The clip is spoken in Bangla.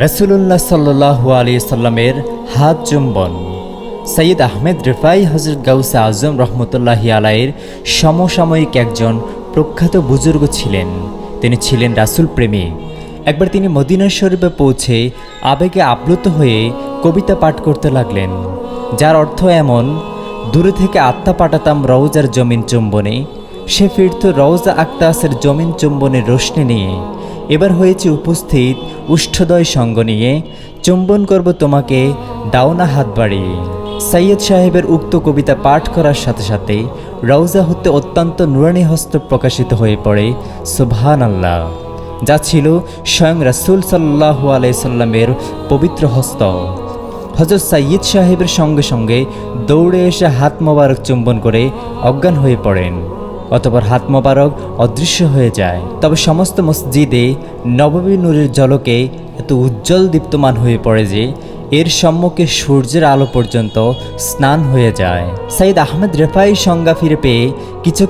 রসুল্লাহ সাল্লু আলি সাল্লামের হাত চুম্বন। সৈয়দ আহমেদ রেফাই হজরত গাউসে আজম রহমতুল্লাহি আলাইয়ের সমসাময়িক একজন প্রখ্যাত বুজুর্গ ছিলেন। তিনি ছিলেন রাসুল প্রেমী। একবার তিনি মদিনা শরীফে পৌঁছে আবেগে আপ্লুত হয়ে কবিতা পাঠ করতে লাগলেন, যার অর্থ এমন, দূরে থেকে আত্মা পাঠাতাম রওজার জমিন চুম্বনে সে ফিরত রওজা আক্তাসের জমিন চুম্বনের রোশনি নিয়ে। এবার হয়েছে উপস্থিত উষ্ঠদয় সঙ্গ নিয়ে, চুম্বন করব তোমাকে দাওনা হাত বাড়িয়ে। সৈয়দ সাহেবের উক্ত কবিতা পাঠ করার সাথে সাথে রওজা হতে অত্যন্ত নুরানি হস্ত প্রকাশিত হয়ে পড়ে সুবহান আল্লাহ যা ছিল স্বয়ং রাসুল সাল্লাহু আলাইসাল্লামের পবিত্র হস্ত। হজরত সাইয়দ সাহেবের সঙ্গে সঙ্গে দৌড়ে এসে হাত মোবারক চুম্বন করে অজ্ঞান হয়ে পড়েন। অতপর হাত মোবারক অদৃশ্য হয়ে যায়। তবে সমস্ত মসজিদে নববী নূরের জলকে এত উজ্জ্বল দীপ্তমান হয়ে পড়ে যে, এর সম্মুখে সূর্যের আলো পর্যন্ত স্নান হয়ে যায়। সাইদ আহমেদ রেফাই সংজ্ঞা ফিরে পেয়ে কিছু